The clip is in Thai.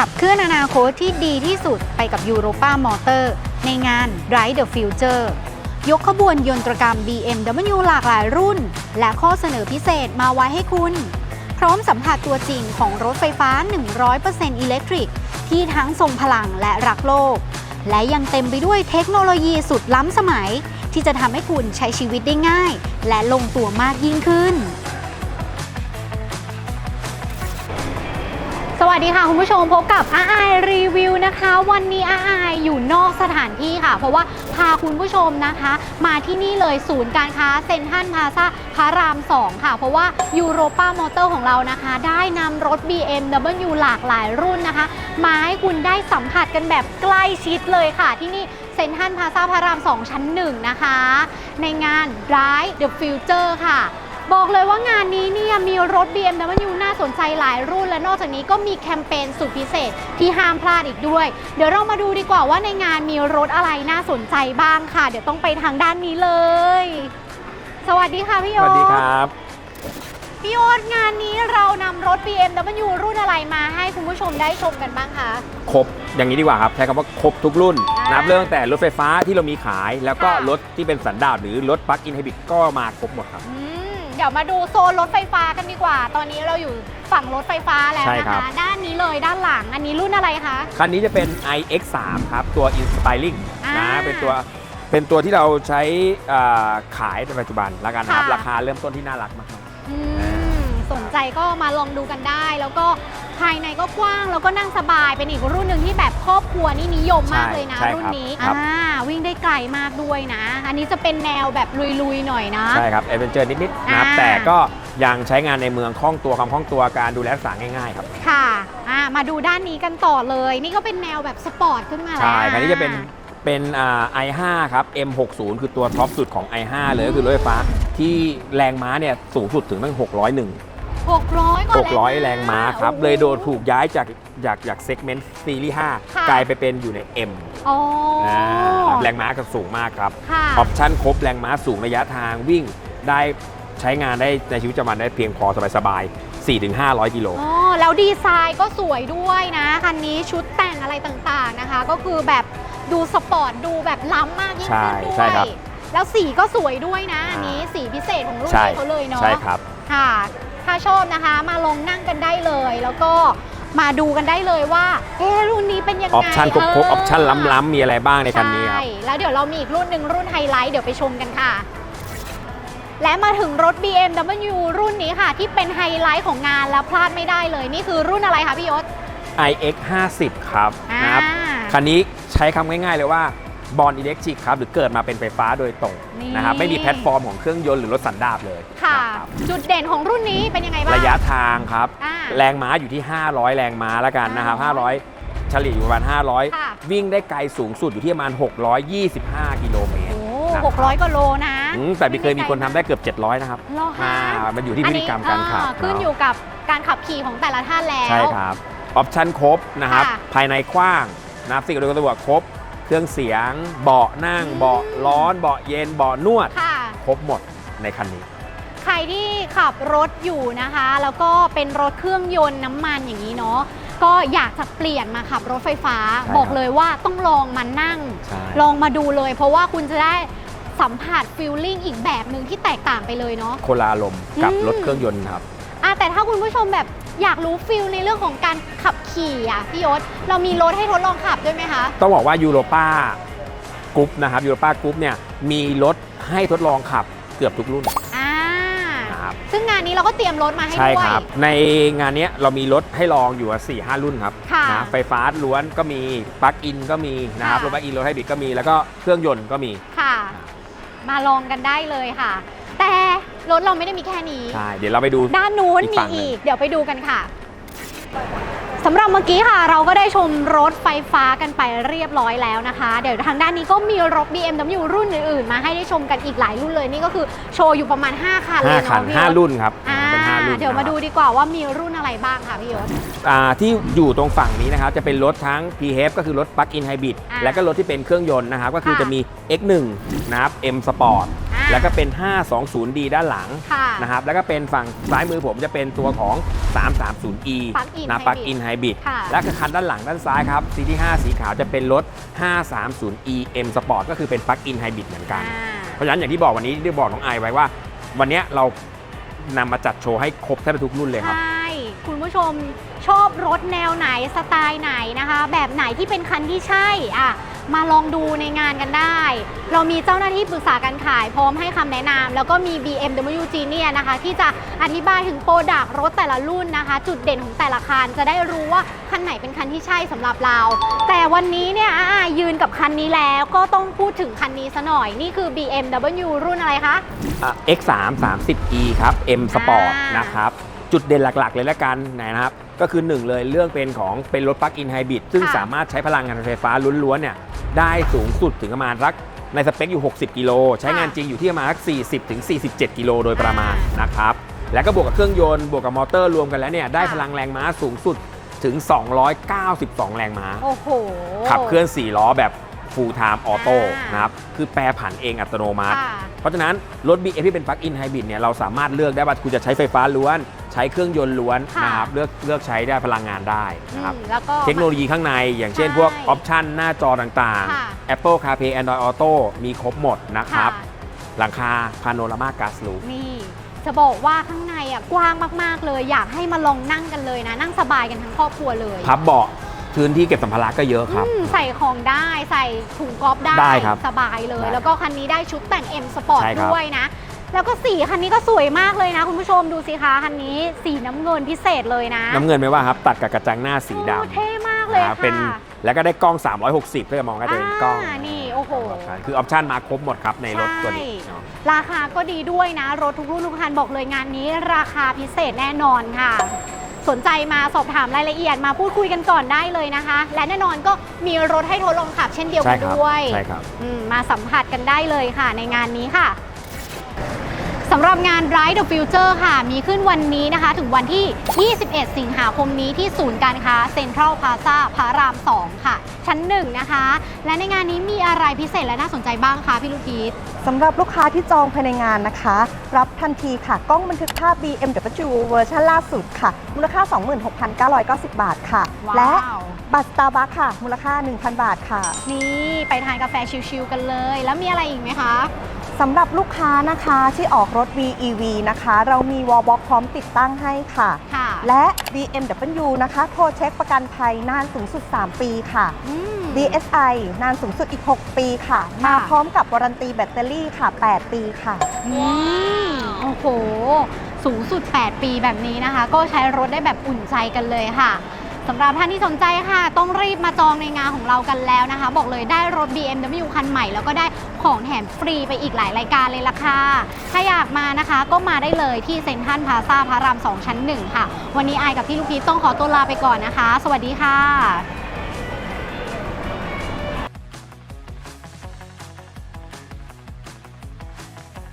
ขับเคลื่อนอนาคตที่ดีที่สุดไปกับ Europa Motor ในงาน Ride the Future ยกขบวนยนตรกรรม BMW หลากหลายรุ่น และข้อเสนอพิเศษมาไว้ให้คุณ พร้อมสัมผัสตัวจริงของรถไฟฟ้า 100%อิเล็กทริก ที่ทั้งทรงพลังและรักโลก และยังเต็มไปด้วยเทคโนโลยีสุดล้ำสมัย ที่จะทำให้คุณใช้ชีวิตได้ง่าย และลงตัวมากยิ่งขึ้น วัสดีค่ะ คุณผู้ชมพบกับอาไอรีวิวนะคะ วันนี้อาไออยู่นอกสถานที่ค่ะ เพราะว่าพาคุณผู้ชมนะคะ มาที่นี่เลยศูนย์การค้าเซ็นทรัลพาซาพระราม 2 ค่ะ เพราะว่ายูโรปามอเตอร์ของเรานะคะ ได้นำรถ BMW หลากหลายรุ่นนะคะ มาให้คุณได้สัมผัสกันแบบใกล้ชิดเลยค่ะที่นี่เซ็นทรัลพาซาพระราม 2 ชั้น 1 นะคะ ในงาน Ride the Future ค่ะ บอกเลยว่างานนี้เนี่ยมีรถ BMW น่าสนใจหลายรุ่น และนอกจากนี้ก็มีแคมเปญสุดพิเศษที่ห้ามพลาดอีกด้วย เดี๋ยวเรามาดูดีกว่าว่าในงานมีรถอะไรน่าสนใจบ้างค่ะ เดี๋ยวต้องไปทางด้านนี้เลย สวัสดีค่ะพี่สโยวัสดีครับพี่โยศงานนี้เรานำรถ BMW รุ่นอะไรมาให้คุณผู้ชมได้ชมกันบ้างคะ ครบอย่างนี้ดีกว่าครับใช้คำว่าครบทุกรุ่นอ่านันับเรื่องแต่รถไฟฟ้าที่เรามีขาย แล้วก็ค่ะ รถที่เป็นสันดาปหรือรถปลั๊กอินไฮบริดก็มาครบหมดครับ อืม เดี๋ยวมาดูโซนรถไฟฟ้ากันดีกว่า ตอนนี้เราอยู่ฝั่งรถไฟฟ้าแล้วใช่นะครัคะ บ ด้านนี้เลยด้านหลัง อันนี้รุ่นอะไรคะ คันนี้จะเป็น iX3 ครับ ตัว Inspiring อ่านะเป็นตัวเป็นตัวที่เราใช้อ่าขายในปัจจุบันแล้วกันนะครับ ค่ะ ราคาเริ่มต้นที่น่ารักมาก อืมสนใจก็มาลองดูกันได้ แล้วก็ ภายในก็กว้างแล้วก็นั่งสบายเป็นอีกรุ่นหนึ่งที่แบบครอบครัวนี่นิยมมากเลยนะ ใช่รุ่นนี้ครับ อ่าวิ่งได้ไกลมากด้วยนะ อันนี้จะเป็นแนวแบบลุยๆหน่อยนะ ใช่ครับเอเวนเจอร์นิดๆนะครับอ่า แต่ก็ยังใช้งานในเมืองคล่องตัวคำคล่องตัวการดูแลรักษาง่ายๆครับ ค่ะอ่ามาดูด้านนี้กันต่อเลย นี่ก็เป็นแนวแบบสปอร์ตขึ้นมาแล้ว ใช่คันนี้จะเป็นเป็นอ่า i5 ครับ M60 คือตัวท็อปสุดของ i5 เลยก็คือรถไฟฟ้าที่แรงม้าเนี่ยสูงสุดถึงตั้ง 601 600กว่า600 แรงม้าครับ โอ้โห เลยโดนถูกย้ายจากจากจากเซกเมนต์ซีรีส์ค่ะ 5กลายไปเป็นอยู่ใน M อ๋อออ่าแรงม้าก็สูงมากครับ ค่ะ ออปชั่นครบแรงม้าสูงระยะทางวิ่งได้ใช้งานได้ในชีวิตประจำวันได้เพียงพอสบายๆ4-500 กิโล อ๋อแล้วดีไซน์ก็สวยด้วยนะ คันนี้ชุดแต่งอะไรต่างๆนะคะ ก็คือแบบดูสปอร์ตดูแบบล้ำมากยิ่งขึ้นด้ใช่วยครับแล้วสีก็สวยด้วยนะ อันนี้สีพิเศษของรุ่นใช่นี้เขาเลยเนาะใช่ครับ ค่ะ ถ้าชอบนะคะ มาลองนั่งกันได้เลย แล้วก็มาดูกันได้เลยว่าเอ๊ะรุ่นนี้เป็นยังอไงอปชั่นครบๆออปชั่นเล้ำๆมีอะไรบ้างในคันนี้ครับใช่แล้วเดี๋ยวเรามีอีกรุ่นหนึ่งรุ่นไฮไลท์เดี๋ยวไปชมกันค่ะ และมาถึงรถ BMW รุ่นนี้ค่ะ ที่เป็นไฮไลท์ของงานแล้วพลาดไม่ได้เลย นี่คือรุ่นอะไรคะพี่ยศ iX 50 ครับอ่านะครับ คันนี้ใช้คำง่ายๆเลยว่า บอลอิเล็กทริกครับหรือเกิดมาเป็นไฟฟ้าโดยตรงนี่ นะครับไม่มีแพลตฟอร์มของเครื่องยนต์หรือรถสันดาปเลยค่ะ นะครับจุดเด่นของรุ่นนี้เป็นยังไงบ้าง ระยะทางครับ อ่าแรงม้าอยู่ที่ 500 แรงม้าแล้วกันนะครับอ่า500 เฉลี่ยอยู่ประมาณ ค่ะ 500 วิ่งได้ไกลสูงสุดอยู่ที่ประมาณ 625 กิโลเมตร โอ้นะครับหกร้อยกว่าโลนะอืมแต่มีเคยมีคนทำได้เกือบ 700 นะครับเหรอคะอ่ามันอยู่ที่พฤติกรรมการขับอันนี้อ่ขึ้นเนาะอยู่กับการขับขี่ของแต่ละท่านแล้ว ใช่ครับ ออปชั่นครบนะครับ ค่ะ ภายในกว้างนะครับสิ่งอำนวยความสะดวกครบ เครื่องเสียง เบาะนั่งอืมเบาะร้อน เบาะเย็น เบาะนวด ค่ะ ครบหมดในคันนี้ ใครที่ขับรถอยู่นะคะ แล้วก็เป็นรถเครื่องยนต์น้ำมันอย่างนี้เนาะก็อยากจะเปลี่ยนมาขับรถไฟฟ้า ใช่ครับบอกเลยว่าต้องลองมานั่ง ใช่ ลองมาดูเลย เพราะว่าคุณจะได้สัมผัสฟีลลิ่งอีกแบบหนึ่งที่แตกต่างไปเลยเนาะโคลาลมณ์กับอืม รถเครื่องยนต์ครับ อะแต่ถ้าคุณผู้ชมแบบ อยากรู้ฟีลในเรื่องของการขับขี่อะพี่ยศเรามีรถให้ทดลองขับด้วยไหมคะ ต้องบอกว่ายูโรป้ากรุ๊ปนะครับยูโรป้ากรุ๊ปเนี่ยมีรถให้ทดลองขับเกือบทุกรุ่น อ่านะครับซึ่งงานนี้เราก็เตรียมรถมาให้ใช่ด้วย ครับ ในงานเนี้ยเรามีรถให้ลองอยู่4ี่ห้ารุ่นครับค่ะนะไฟฟ้าล้วนก็มีปลั๊กอินก็มีนะครับค่ะ รถปลั๊กอินรถไฮบริดก็มีแล้วก็เครื่องยนต์ก็มี ค่ะ มาลองกันได้เลยค่ะ แต่ รถเราไม่ได้มีแค่นี้ ใช่ เดี๋ยวเราไปดู ด้านนู้นอีกมีฝั่งหนึ่ง อีก เดี๋ยวไปดูกันค่ะสำหรับเมื่อกี้ค่ะ เราก็ได้ชมรถไฟฟ้ากันไปเรียบร้อยแล้วนะคะ เดี๋ยวทางด้านนี้ก็มีรถ BMW รุ่นอื่นๆ มาให้ได้ชมกันอีกหลายรุ่นเลยนี่ก็คือโชว์อยู่ประมาณ 5 คันเลห้ายคันเนาะพี่ห้ายศรุ่นครับอ่าเป็นห้ารุ่นเดี๋ยวมานะครับดูดีกว่าว่ามีรุ่นอะไรบ้างค่ะพี่ยศ อ่าที่อยู่ตรงฝั่งนี้นะครับ จะเป็นรถทั้ง PHEV ก็คือรถปลั๊กอินไฮบริดอ่าและก็รถที่เป็นเครื่องยนต์นะครับ ก็คือค่ะจะมี X1 นะครับ M Sport แล้วก็เป็น 520D ด้านหลังค่ะนะครับแล้วก็เป็นฝั่งซ้ายมือผมจะเป็นตัวของ 330e Plug-in นะ hybrid Plug-in Hybrid ค่ะและคันด้านหลังด้านซ้ายครับ C ที่5สีขาวจะเป็นรถ 530e M Sport ก็คือเป็น Plug-in Hybrid เหมือนกันอ่าเพราะฉะนั้นอย่างที่บอกวันนี้ได้บอกน้องไอไว้ว่า วันเนี้ยเรานำมาจัดโชว์ให้ครบแทบทุกรุ่นเลยครับใช่คุณผู้ชมชอบรถแนวไหนสไตล์ไหนนะคะ แบบไหนที่เป็นคันที่ใช่อะ มาลองดูในงานกันได้ เรามีเจ้าหน้าที่ปรึกษาการขายพร้อมให้คำแนะนำแล้วก็มี BMW Genius นะคะ ที่จะอธิบายถึงโปรดักรถแต่ละรุ่นนะคะ จุดเด่นของแต่ละคัน จะได้รู้ว่าคันไหนเป็นคันที่ใช่สำหรับเรา แต่วันนี้เนี่ยอ่ายืนกับคันนี้แล้วก็ต้องพูดถึงคันนี้ซะหน่อยนี่คือ BMW รุ่นอะไรคะอะ X3 30e ครับ M Sport อ่านนะครับจุดเด่นหลัก ๆ เลยละกันนะครับก็คือ 1 เลยเรื่องเป็นของเป็นรถปลั๊กอินไฮบริดซึ่งค่ะสามารถใช้พลังงานไฟฟ้าล้วนๆเนี่ย ได้สูงสุดถึงประมาณรักในสเปคอยู่ 60 กิโล ใช้งานจริงอยู่ที่ประมาณรัก 40ถึง47 กิโลโดยประมาณนะครับ แล้วก็บวกกับเครื่องยนต์ บวกกับมอเตอร์รวมกันแล้วเนี่ย ได้พลังแรงม้าสูงสุดถึง 292 แรงม้า โอ้โห ขับเคลื่อน 4 ล้อแบบ full time auto อ่านนะครับ คือแปรผันเองอัตโนมัติค่ะเพราะฉะนั้นรถ BM ที่เป็น plug-in hybrid เนี่ย เราสามารถเลือกได้ว่าคุณจะใช้ไฟฟ้าล้วน ใช้เครื่องยนต์ล้วนค่ะนะครับเลือกเลือกใช้ได้พลังงานได้นะครับอืมแล้วก็ เทคโนโลยีข้างในอย่างเช่นใช่พวกออปชันหน้าจอต่างค่ะๆ Apple CarPlay Android Auto มีครบหมดนะครับ ค่ะ หลังคา Panorama Glass Roof นี่จะบอกว่าข้างในอะกว้างมากๆเลย อยากให้มาลองนั่งกันเลยนะ นั่งสบายกันทั้งครอบครัวเลยพับเบาะพื้นที่เก็บสัมภาระก็เยอะครับ อืมใส่ของได้ใส่ถุงกอล์ฟได้ได้ครับสบายเลย ได้แล้วก็คันนี้ได้ชุดแต่ง M Sport ใช่ครับด้วยนะ แล้วก็สีคันนี้ก็สวยมากเลยนะ คุณผู้ชมดูสิคะคันนี้สีน้ำเงินพิเศษเลยนะน้ำเงินไม่ว่าครับ ตัดกับกระจังหน้าสีโอ้ดำเท่มากเลยนะค่ะเป็นแล้วก็ได้กล้อง 360เพื่อจะมองก็จะเป็นกล้องานี่โอ้โห คือออปชันมาครบหมดครับในรถตัวนี้ใช่เนาะ ราคาก็ดีด้วยนะ รถทุกรุ่นทุกคันบอกเลยงานนี้ ราคาพิเศษแน่นอนค่ะ สนใจมาสอบถามรายละเอียดมาพูดคุยกันก่อนได้เลยนะคะ และแน่นอนก็มีรถให้ทดลองขับเช่นเดียวใช่กันครับด้วยใช่ครับ อืมมาสัมผัสกันได้เลยค่ะ ในงานนี้ค่ะ สำหรับงาน Ride the Future ค่ะ มีขึ้นวันนี้นะคะ ถึงวันที่ 21 สิงหาคมนี้ที่ศูนย์การค้าเซ็นทรัลพาซาพระราม 2 ค่ะ ชั้น 1 นะคะ และในงานนี้มีอะไรพิเศษและน่าสนใจบ้างคะพี่ลูกพีทสำหรับลูกค้าที่จองภายในงานนะคะ รับทันทีค่ะ กล้องบันทึกภาพ BMW เวอร์ชันล่าสุดค่ะ มูลค่า 26,990 บาทค่ะว้าวและบัตร Starbucks ค่ะ มูลค่า 1,000 บาทค่ะ นี่ ไปทานกาแฟชิลๆกันเลย แล้วมีอะไรอีกไหมคะ สำหรับลูกค้านะคะที่ออกรถ VEV นะคะ เรามีวอลบ็อกพร้อมติดตั้งให้ค่ะ ค่ะ และ BMW นะคะ โทรเช็คประกันภัยนานสูงสุด 3 ปีค่ะ อืม DSI นานสูงสุดอีก 6 ปีค่ะ มาพร้อมกับวารันตีแบตเตอรี่ค่ะ 8 ปีค่ะ อืมโอ้โห สูงสุด 8 ปีแบบนี้นะคะ ก็ใช้รถได้แบบอุ่นใจกันเลยค่ะสำหรับท่านที่สนใจค่ะ ต้องรีบมาจองในงานของเรากันแล้วนะคะ บอกเลยได้รถ BMW คันใหม่ แล้วก็ได้ ของแถมฟรีไปอีกหลายรายการเลยล่ะค่ะ ถ้าอยากมานะคะก็มาได้เลยที่เซ็นทรัลพาซาพระราม 2 ชั้น 1 ค่ะ วันนี้ไอายกับพี่ลูกพีชต้องขอตัวลาไปก่อนนะคะ สวัสดีค่ะ